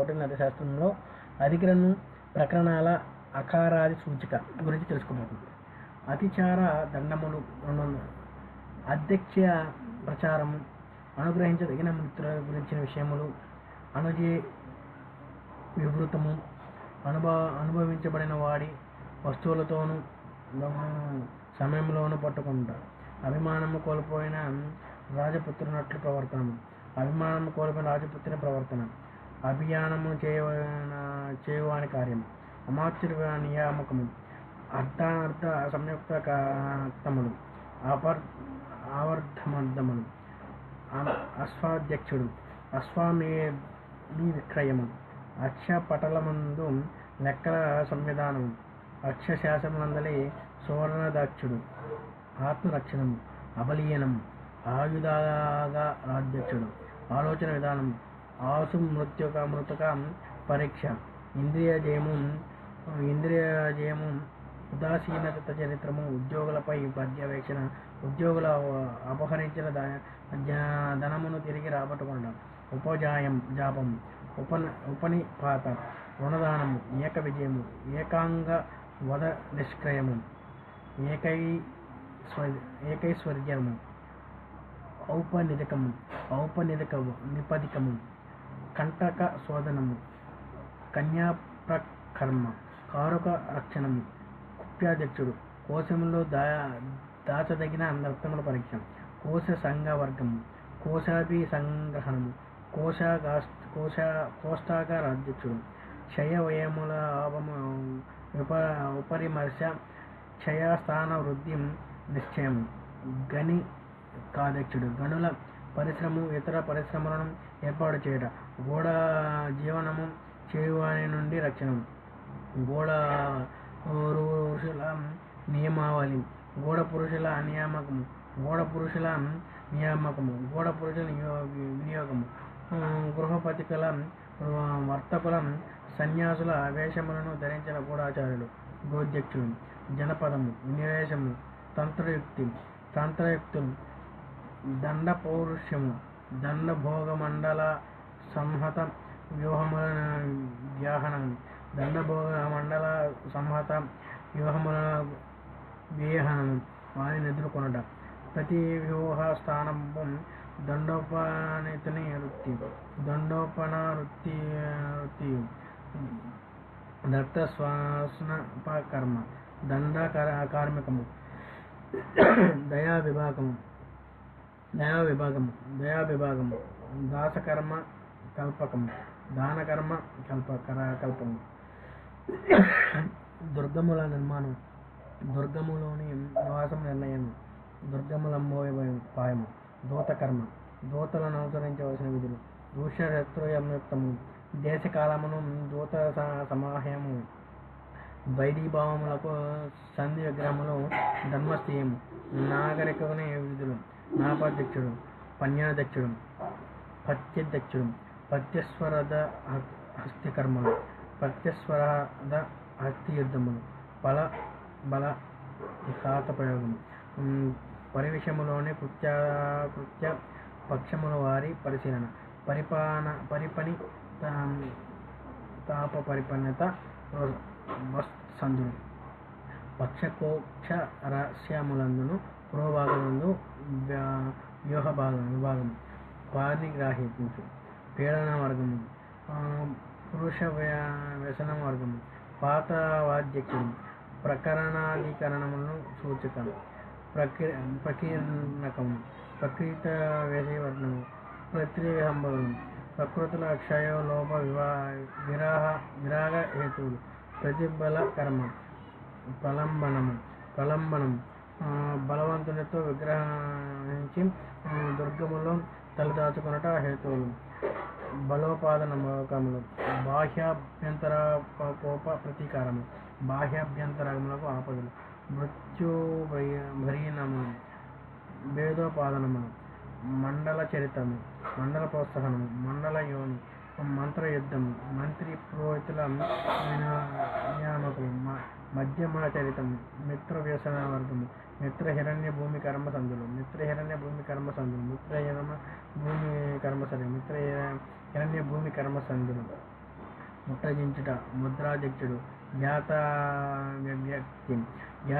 కోటి న్యాయ శాస్త్రంలో అధికరణం ప్రకరణాల అకారాది సూచిక గురించి తెలుసుకోబోతుంది అతిచార దండములు రెండు అధ్యక్ష ప్రచారము అనుగ్రహించదగిన మిత్రుల గురించిన విషయములు అనుజే వివృతము అనుభవ అనుభవించబడిన వాడి వస్తువులతోనూ సమయంలోనూ పట్టుకుంటారు అభిమానము కోల్పోయిన రాజపుత్రునట్లు ప్రవర్తనము. అభిమానము కోల్పోయిన రాజపుత్రుని ప్రవర్తన. అభియానము చేయ చేయువాని కార్యము. అమాత్యుడి నియామకము. అర్థానర్థ సంయుక్త కాక్తములు అపర్ ఆవర్ధమర్ధములు. అశ్వాధ్యక్షుడు. అశ్వామే విక్రయము అక్ష పటలమందు లెక్కల సంవిధానం అక్షశాసములందలి సువర్ణదాక్షుడు. ఆత్మరక్షణము. అబలీయనం ఆయుధాగా రాధ్యక్షుడు ఆలోచన విధానం ఆసు మృత్యుక మృతక పరీక్ష. ఇంద్రియ జయము ఇంద్రియ జయము ఉదాసీనత చరిత్రము ఉద్యోగులపై పర్యవేక్షణ ఉద్యోగుల అపహరించిన ధనమును తిరిగి రాబట్టుకోవడం ఉపజాయం జాపం. ఉపన ఉపనిపాత. రుణదానము ఏక విజయము. ఏకాంగ వద నిష్క్రయము. ఏకై స్వ ఏకైశ్వర్యము. ఔపనిధికము. ఔపనిధికము నిపదికము. కంటక శోధనము కన్యాప్రకర్మ కారుక రక్షణము కుప్యాధ్యక్షుడు కోశములో దా దాచదగిన అందర్థముల పరీక్ష కోశ సంఘవర్గము కోశాభి సంగ్రహణము కోశాగాస్ కోశ కోష్టాగార అధ్యక్షుడు క్షయ వ్యయముల ఉప ఉపరిమర్శ క్షయస్థాన వృద్ధి నిశ్చయం గని కాధ్యక్షుడు గనుల పరిశ్రమ ఇతర పరిశ్రమలను ఏర్పాటు చేయట. గోడ జీవనము చేయువాని నుండి రక్షణ. గోడ పురుషుల నియమావళి. గోడ పురుషుల నియామకము. గోడ పురుషుల నియామకము. గోడ పురుషుల నియో- వినియోగము. గృహపతికల ఆ, వర్తకుల సన్యాసుల వేషములను ధరించిన గూఢాచార్యులు. గోధ్యక్షుడు. జనపదము. వినివేశము. తంత్రయుక్తి. తంత్రయుక్తులు. దండ పౌరుషము దండ భోగమండల సంహత వ్యూహముల వ్యాహనం దండభోగ మండల సంహత వ్యూహముల వ్యూహనము వారిని ఎదుర్కొనట ప్రతి వ్యూహ స్థానము దండోపనితని వృత్తి దండోపన వృత్తి. వృత్తి దత్త శ్వాసనపకర్మ దండ కార్మికము దయా విభాగము దయా విభాగము దయా విభాగము దాసకర్మ కల్పకము. దానకర్మ కల్ప కల్పము. దుర్గముల నిర్మాణం. దుర్గములోని నివాసం నిర్ణయం దుర్గములంబోపాయము దూతకర్మ. దూతలను అనుసరించవలసిన విధులు. దూష్య శత్రుయముక్తము దేశకాలమును దూత స- సమాహయము. వైదీభావములకు సంధి విగ్రహములు ధర్మస్థీయము. నాగరికుని విధులు. నాపాధ్యక్షుడు పన్యాధ్యక్షుడు పత్యధ్యక్షుడు పత్యస్వరద హస్తి హస్తికర్మలు పత్యస్వరద హస్తి యుద్ధములు బల బల ఘాత ప్రయోగం పరివిషములోని కృత్య కృత్య పక్షముల వారి పరిశీలన. పరిపాన పరిపని తాప పరిపన్నత సందులు పక్షకోక్ష రహస్యములందును పురోభాగములందు వ్యూహ భాగం విభాగం వారిని గ్రాహించు. పీడన వర్గము. పురుష వ్య- వర్గము. పాత వాద్యకుడు ప్రకరణాధికరణములను సూచకం ప్రకి ప్రకీర్ణకము. ప్రకృత వ్యసవర్ణము ప్రతిహంభవం ప్రకృతుల క్షయ లోప వివా విరాహ విరాగ హేతువులు. ప్రతిబల కర్మ ప్రలంబనము. ప్రలంబనం బలవంతునితో విగ్రహించి దుర్గములో తలదాచుకునట హేతువులు. బలోపాదనములు బాహ్యాభ్యంతర కోప ప్రతీకారము. బాహ్యాభ్యంతరములకు ఆపదలు. మృత్యు భరీనము. భేదోపాదనము మండల చరితము. మండల ప్రోత్సాహనము. మండల యోని. మంత్ర యుద్ధం. మంత్రి పురోహితుల వినా- నియామకము మ- మిత్ర వ్యసన వర్గము మిత్ర హిరణ్య భూమి కర్మ సంధులు మిత్ర హిరణ్య భూమి కర్మ సంధులు మిత్ర హిరణ భూమి కర్మ సంధి మిత్ర హిరణ్య భూమి కర్మ సంధులు ముట్టజించుట ముద్రాధ్యక్షుడు. జ్ఞాత వ్యక్తి జ్ఞాత